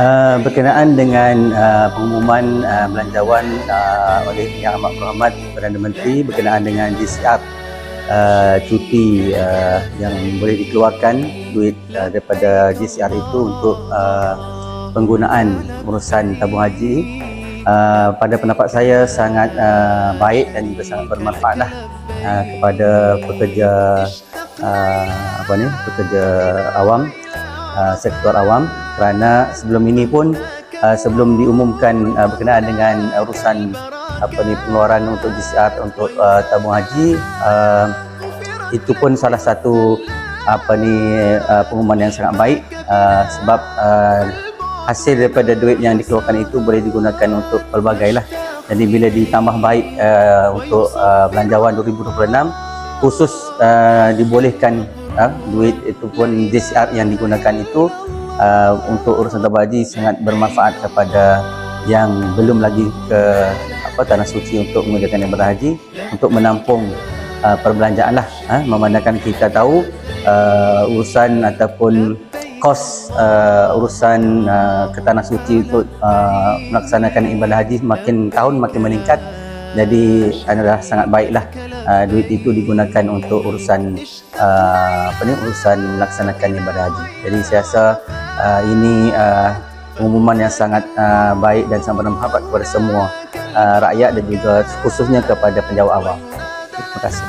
Uh, berkenaan dengan uh, pengumuman uh, belanjawan uh, oleh Yang Amat Berhormat Perdana Menteri berkenaan dengan DCR uh, cuti uh, yang boleh dikeluarkan duit uh, daripada DCR itu untuk uh, penggunaan urusan tabung haji. Uh, pada pendapat saya sangat uh, baik dan juga sangat bermanfaat lah uh, kepada pekerja uh, apa ni pekerja awam uh, sektor awam kerana sebelum ini pun uh, sebelum diumumkan uh, berkenaan dengan urusan apa ni pengeluaran untuk DCR untuk uh, tabung haji uh, itu pun salah satu apa ni uh, pengumuman yang sangat baik uh, sebab uh, hasil daripada duit yang dikeluarkan itu boleh digunakan untuk pelbagai lah. Jadi bila ditambah baik uh, untuk uh, belanjawan 2026 khusus uh, dibolehkan uh, duit itu pun DCR yang digunakan itu uh, untuk urusan tabung haji sangat bermanfaat kepada yang belum lagi ke apa tanah suci untuk mengerjakan ibadah haji untuk menampung uh, perbelanjaan lah uh, memandangkan kita tahu uh, urusan ataupun kos uh, urusan uh, ke tanah suci untuk uh, melaksanakan ibadah haji makin tahun makin meningkat. Jadi adalah sangat baiklah uh, duit itu digunakan untuk urusan uh, apa ni urusan melaksanakan ibadah haji. Jadi saya rasa uh, ini uh, pengumuman yang sangat uh, baik dan sangat bermanfaat kepada semua uh, rakyat dan juga khususnya kepada penjawat awam. Terima kasih.